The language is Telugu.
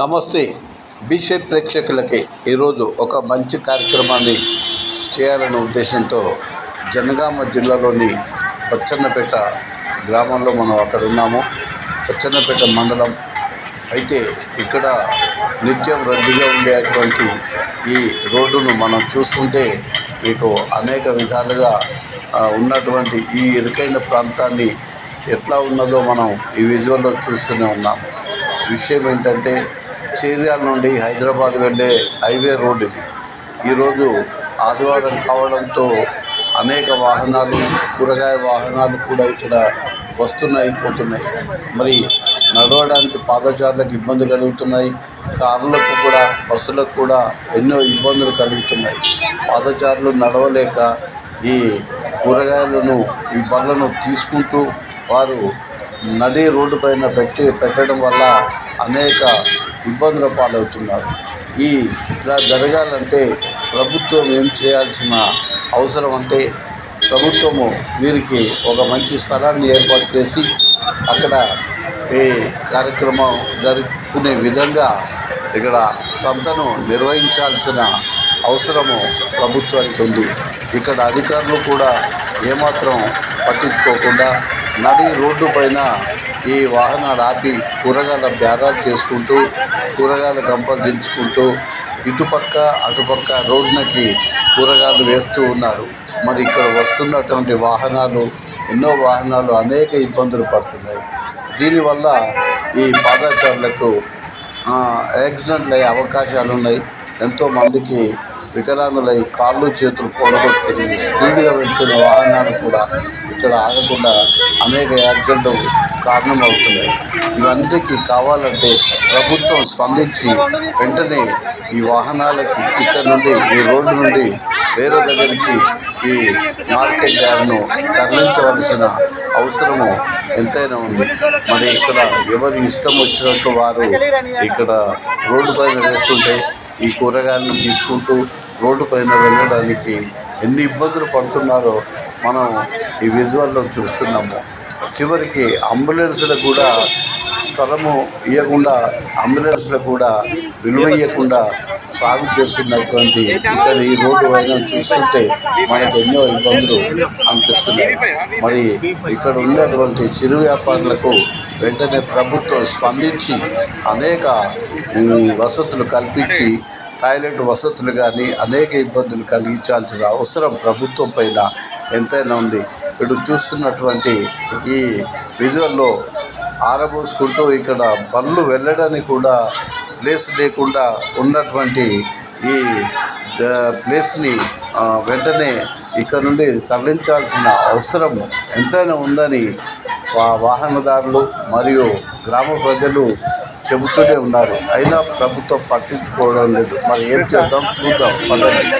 నమస్తే. బీసీ ప్రేక్షకులకి ఈరోజు ఒక మంచి కార్యక్రమాన్ని చేయాలనే ఉద్దేశంతో జనగామ జిల్లాలోని పచ్చన్నపేట గ్రామంలో మనం అక్కడ ఉన్నాము. పచ్చన్నపేట మండలం. అయితే ఇక్కడ నిత్యం రద్దీగా ఉండేటువంటి ఈ రోడ్డును మనం చూస్తుంటే మీకు అనేక విధాలుగా ఉన్నటువంటి ఈ ఇరుకైన ప్రాంతాన్ని ఎట్లా ఉన్నదో మనం ఈ విజువల్లో చూస్తూనే ఉన్నాం. విషయం ఏంటంటే చీర్యాల నుండి హైదరాబాద్ వెళ్ళే హైవే రోడ్ ఇది. ఈరోజు ఆదివారం కావడంతో అనేక వాహనాలు కూరగాయ వాహనాలు కూడా ఇక్కడ వస్తున్నాయి పోతున్నాయి. మరి నడవడానికి పాదచారులకు ఇబ్బంది కలుగుతున్నాయి. కార్లకు కూడా బస్సులకు కూడా ఎన్నో ఇబ్బందులు కలుగుతున్నాయి. పాదచారులు నడవలేక ఈ కూరగాయలను ఈ బండ్లను తీసుకుంటూ వారు నడి రోడ్డు పైన పెట్టి పెట్టడం వల్ల అనేక ఇబ్బందుల పాలవుతున్నారు. ఈ ఇలా జరగాలంటే ప్రభుత్వం ఏం చేయాల్సిన అవసరం అంటే ప్రభుత్వము వీరికి ఒక మంచి స్థలాన్ని ఏర్పాటు చేసి అక్కడ ఈ కార్యక్రమం జరుపుకునే విధంగా ఇక్కడ సంతను నిర్వహించాల్సిన అవసరము ప్రభుత్వానికి ఉంది. ఇక్కడ అధికారులు కూడా ఏమాత్రం పట్టించుకోకుండా నడి రోడ్డు పైన ఈ వాహనాలు ఆపి కూరగాయల బేరాలు చేసుకుంటూ కూరగాయల గంపలు దించుకుంటూ ఇటుపక్క అటుపక్క రోడ్డునకి కూరగాయలు వేస్తూ ఉన్నారు. మరి ఇక్కడ వస్తున్నటువంటి వాహనాలు ఎన్నో వాహనాలు అనేక ఇబ్బందులు పడుతున్నాయి. దీనివల్ల ఈ పాదచారులకు యాక్సిడెంట్లు అయ్యే అవకాశాలు ఉన్నాయి. ఎంతోమందికి వికలాంగులై కాళ్ళు చేతులు పొడగొట్టుకుని స్పీడ్గా వెళ్తున్న వాహనాలు కూడా ఇక్కడ ఆగకుండా అనేక యాక్సిడెంట్లు కారణమవుతున్నాయి. ఇవన్నిటికీ కావాలంటే ప్రభుత్వం స్పందించి వెంటనే ఈ వాహనాలకి ఇక్కడ నుండి ఈ రోడ్డు నుండి వేరే దగ్గరికి ఈ మార్కెట్ యార్డ్ను తరలించవలసిన అవసరము ఎంతైనా ఉంది. మరి ఇక్కడ ఎవరి ఇష్టం వచ్చినట్టు వారు ఇక్కడ రోడ్డు పైన వేస్తుంటే ఈ కూరగాయలను తీసుకుంటూ రోడ్డు పైన వెళ్ళడానికి ఎన్ని ఇబ్బందులు పడుతున్నారో మనం ఈ విజువల్లో చూస్తున్నాము. చివరికి అంబులెన్స్లకు కూడా స్థలము ఇవ్వకుండా అంబులెన్స్లకు కూడా విలువ ఇవ్వకుండా సాగు చేస్తున్నటువంటి ఇక్కడ ఈ రోడ్డు పైన చూస్తుంటే మనకు ఎన్నో ఇబ్బందులు అనిపిస్తున్నాయి. మరి ఇక్కడ ఉన్నటువంటి చిరు వ్యాపారులకు వెంటనే ప్రభుత్వం స్పందించి అనేక వసతులు కల్పించి టాయిలెట్ వసతులు కానీ అనేక ఇబ్బందులు కలిగించాల్సిన అవసరం ప్రభుత్వం పైన ఎంతైనా ఉంది. ఇటు చూస్తున్నటువంటి ఈ విజువల్లో ఆరబోసుకుంటూ ఇక్కడ బండ్లు వెళ్ళడానికి కూడా ప్లేస్ లేకుండా ఉన్నటువంటి ఈ ప్లేస్ని వెంటనే ఇక్కడ నుండి తరలించాల్సిన అవసరం ఎంతైనా ఉందని వాహనదారులు మరియు గ్రామ ప్రజలు చెబుతూనే ఉన్నారు. అయినా ప్రభుత్వం పట్టించుకోవడం లేదు. మరి ఏం చేద్దాం? చూద్దాం. పదండి.